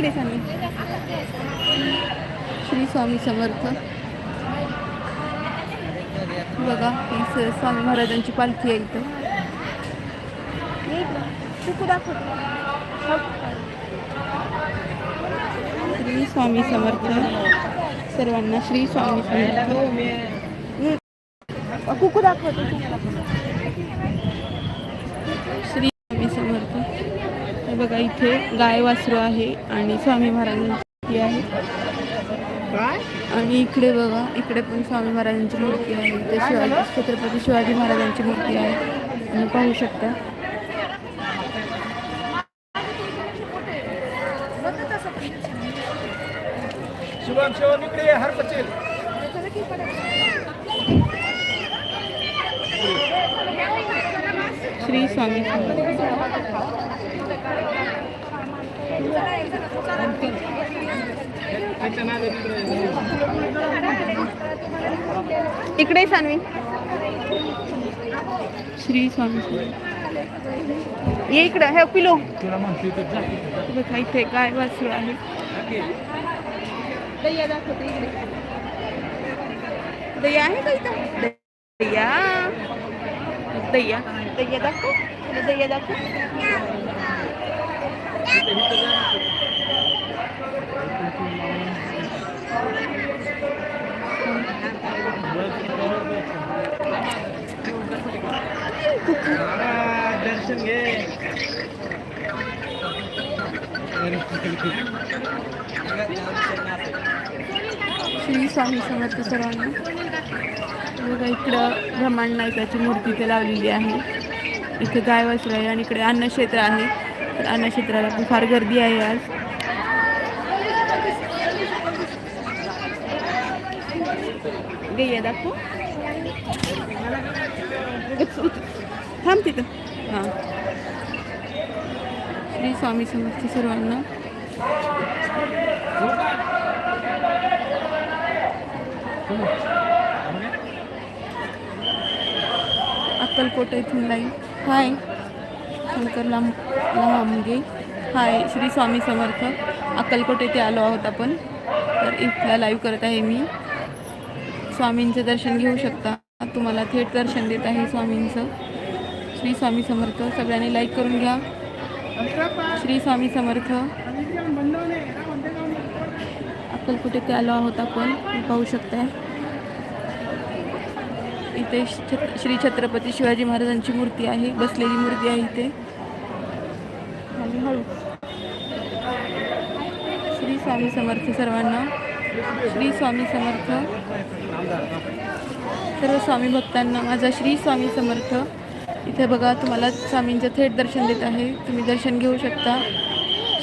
इकडे सांग श्री स्वामी समर्थ. बघा ही स्वामी महाराजांची पालखी आहे इथं. श्री स्वामी समर्थ. सर्वांना श्री स्वामी समर्थ. कुकू दाखवतो श्री स्वामी समर्थ हे बघा इथे गाय वासरू आहे आणि स्वामी महाराजांची मूर्ती आहे आणि इकडे बघा इकडे पण स्वामी महाराजांची मूर्ती आहे. इथे शिवाजी छत्रपती शिवाजी महाराजांची मूर्ती आहे. तुम्ही पाहू शकता. श्री स्वामी समर्थ. इकडे सानवी. श्री स्वामी ये इकडं हे पिलो. बघा इथे गाय वासरू आहे. दैया आहे का इथं? दैया. दैया. दैया दाखव. दैया दाखव. दर्शन घे श्री स्वामी समर्थ सर्वांना. बघा इकडं ब्रह्मांड नायकाची मूर्ती इथे लावलेली आहे. इथे गाय वासरू आहे आणि इकडे अन्नक्षेत्र आहे. तर अन्नक्षेत्राला पण फार गर्दी आहे आज. गैया दाखव. उच- उच- थांब तिथं. हां. श्री स्वामी समर्थ सर्वांना. अक्कलकोट इथून लाईन हाय. शंकर लांब लांबगे हाय. श्री स्वामी समर्थ. अक्कलकोट येथे आलो आहोत आपण. तर इथला लाईव्ह करत आहे मी. स्वामींचं दर्शन घेऊ शकता. तुम्हाला थेट दर्शन देत आहे स्वामींचं. श्री स्वामी समर्थ. सगळ्यांनी लाईक करून घ्या. श्री स्वामी समर्थ. अक्कलकुटे ते आलो आहोत आपण? पाहू शकताय. इथे श्री छत्रपती शिवाजी महाराजांची मूर्ती आहे. बसलेली मूर्ती आहे इथे. आणि हळू. श्री स्वामी समर्थ सर्वांना. श्री स्वामी समर्थ. सर्व स्वामी भक्तांना माझा श्री स्वामी समर्थ. इथे बघा तुम्हाला स्वामींचं थेट दर्शन देत आहे. तुम्ही दर्शन घेऊ शकता.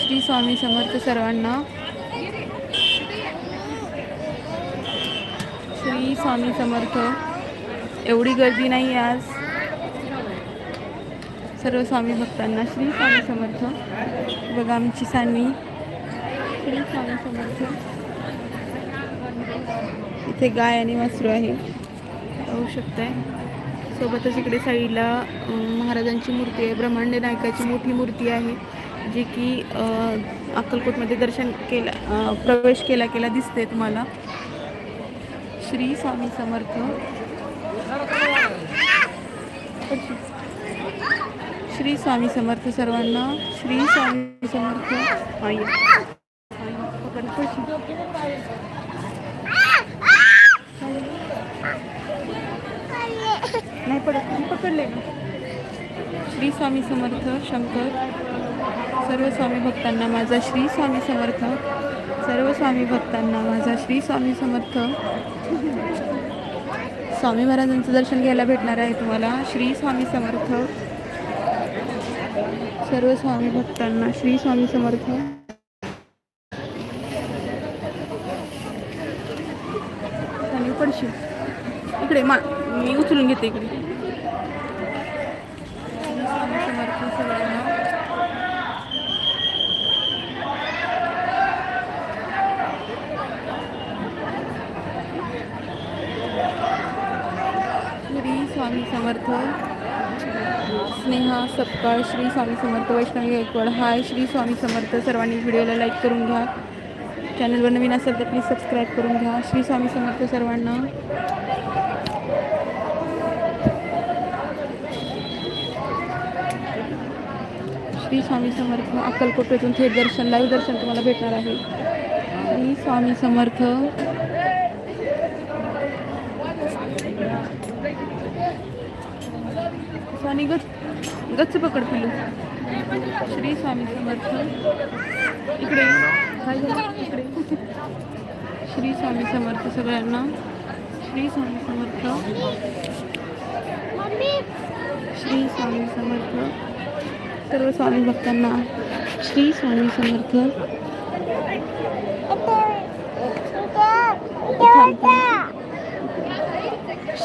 श्री स्वामी समर्थ सर्वांना. श्री स्वामी समर्थ. एवढी गर्दी नाही आज. सर्व स्वामी भक्तांना श्री स्वामी समर्थ. बघा आमची सानवी. श्री स्वामी समर्थ. इथे गाय आणि वासरू आहे. पाहू शकताय. सोबतच इकडे साईडला महाराजांची मूर्ती आहे. ब्रह्मांड नायकाची मोठी मूर्ती आहे जी की अक्कलकोटमध्ये दर्शन केला प्रवेश केला केला दिसते तुम्हाला. श्री स्वामी समर्थ. श्री स्वामी समर्थ सर्वांना. श्री स्वामी समर्थ आई पकड, पळशी. नाही पडत मी पकडले ना? श्री स्वामी समर्थ शंकर. सर्व स्वामी भक्तांना माझा श्री स्वामी समर्थ. सर्व स्वामी भक्तांना माझा श्री स्वामी समर्थ. स्वामी महाराजांचं दर्शन घ्यायला भेटणार आहे तुम्हाला. श्री स्वामी समर्थ. सर्व स्वामी भक्तांना श्री स्वामी समर्थ. आणि पडशील. इकडे मा मी उचलून घेते इकडे श्री स्वामी समर्थ सगळ्यांना श्री स्वामी समर्थ स्नेहा सपकाळ श्री स्वामी समर्थ वैष्णवी गायकवाड. हाय श्री स्वामी समर्थ. सर्वांनी व्हिडिओला लाईक करून घ्या. चॅनलवर नवीन असेल तर प्लीज सबस्क्राईब करून घ्या. श्री स्वामी समर्थ सर्वांना. श्री स्वामी समर्थ अक्कलकोटेतून थेट दर्शन लाईव्ह दर्शन तुम्हाला भेटणार आहे. श्री स्वामी समर्थ. गच गच्च पकड पिलू श्री स्वामी समर्थ. इकडे काय झालं? इकडे श्री स्वामी समर्थ सगळ्यांना. श्री स्वामी समर्थ. श्री स्वामी समर्थ. सर्व स्वामी भक्तांना. श्री स्वामी समर्थ.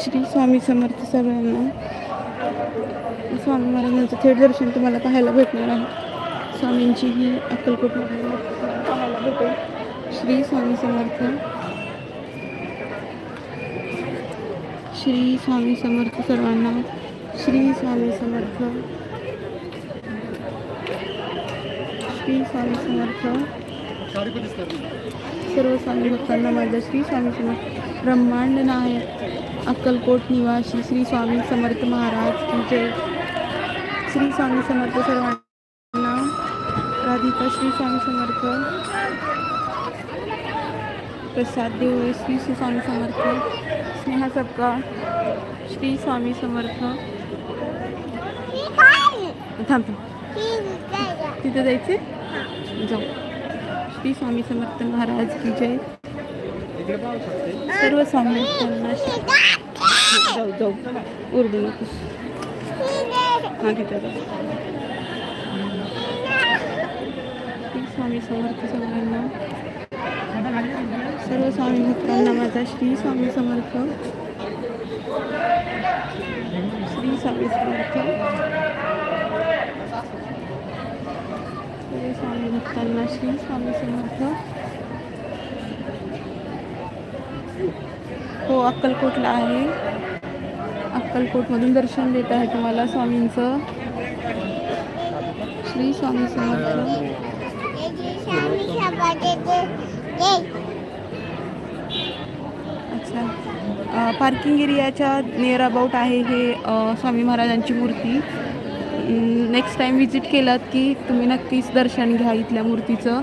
श्री स्वामी समर्थ सगळ्यांना. स्वामी महाराजांचं थेट दर्शन तुम्हाला पाहायला भेटणार आहे. स्वामींची ही अक्कलकोटमध्ये पाहायला भेटेल. श्री स्वामी समर्थ. श्री स्वामी समर्थ सर्वांना. श्री स्वामी समर्थ. श्री स्वामी समर्थ. सर्व स्वामी भक्तांना माझा श्री स्वामी समर्थ. ब्रह्मांड नायक अक्कलकोट निवासी श्री स्वामी समर्थ महाराज की जय. श्री स्वामी समर्थ सर्वांना राधिका श्री स्वामी समर्थ. प्रसाद देवळे श्री श्री स्वामी समर्थ. स्नेहा सपकाळ श्री स्वामी समर्थ. थांब थांब. तिथं जायचे जाऊ. श्री स्वामी समर्थ महाराज की जय. सर्व स्वामी भक्तांना जाऊ जाऊ उर्दू नको हां तिथं जाऊ श्री स्वामी समर्थ सगळ्यांना सर्व स्वामी भक्तांना माझा श्री स्वामी समर्थ श्री स्वामी समर्थ सर्व स्वामी भक्तांना श्री स्वामी समर्थ हो अक्कलकोटला आहे. अक्कलकोटमधून दर्शन देत आहे तुम्हाला स्वामींचं. श्री स्वामी समर्थ. अच्छा. पार्किंग एरियाच्या नियर अबाउट आहे हे स्वामी महाराजांची मूर्ती. नेक्स्ट टाईम विजिट केलात की तुम्ही नक्कीच दर्शन घ्या इथल्या मूर्तीचं.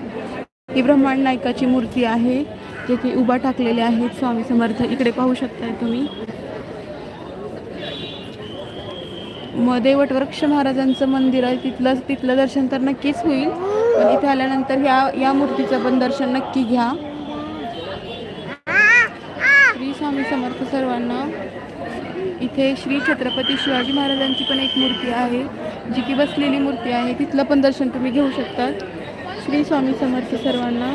ही ब्रह्मांड नायकाची मूर्ती आहे. जेथे उभा टाकलेले आहेत स्वामी समर्थ. इकडे पाहू शकताय तुम्ही. मध्ये वटवृक्ष महाराजांचं मंदिर आहे. तिथलं तिथलं दर्शन तर नक्कीच होईल. पण इथे आल्यानंतर ह्या या मूर्तीचं पण दर्शन नक्की घ्या. श्री स्वामी समर्थ सर्वांना. इथे श्री छत्रपती शिवाजी महाराजांची पण एक मूर्ती आहे. जी की बसलेली मूर्ती आहे. तिथलं पण दर्शन तुम्ही घेऊ शकतात श्री स्वामी समर्थ सर्वांना.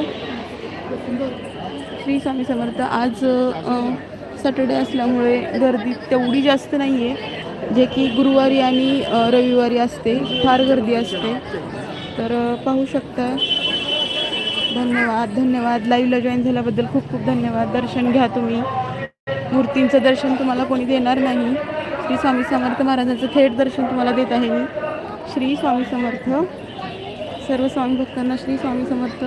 श्री स्वामी समर्थ आज सॅटर्डे असल्यामुळे गर्दी तेवढी जास्त नाही आहे जे की गुरुवारी आणि रविवारी असते फार गर्दी असते. तर पाहू शकता. धन्यवाद धन्यवाद. लाईव्हला जॉईन झाल्याबद्दल खूप खूप धन्यवाद. दर्शन घ्या तुम्ही. मूर्तींचं दर्शन तुम्हाला कोणी देणार नाही. श्री स्वामी समर्थ महाराजांचं थेट दर्शन तुम्हाला देत आहे मी. श्री स्वामी समर्थ. सर्व स्वामी भक्तांना श्री स्वामी समर्थ.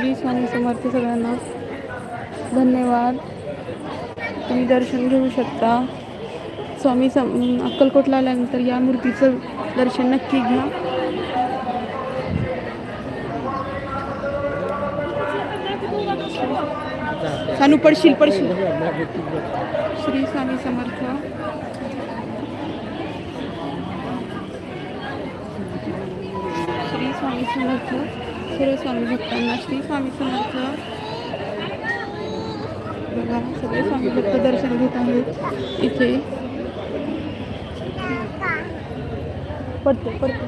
श्री स्वामी समर्थ सगळ्यांना धन्यवाद. तुम्ही दर्शन घेऊ शकता. स्वामी सम अक्कलकोटला आल्यानंतर या मूर्तीचं दर्शन नक्की घ्या. सानू पडशील पडशील. श्री स्वामी समर्थ. श्री स्वामी समर्थ. सर्व स्वामी भक्तांना श्री स्वामी समर्थ. बघा सगळे स्वामी भक्त दर्शन घेत आहेत इथे. पडतो पडतो.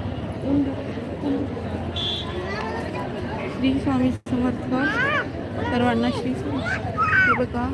श्री स्वामी समर्थ. सर्वांना श्री स्वामी. बघा.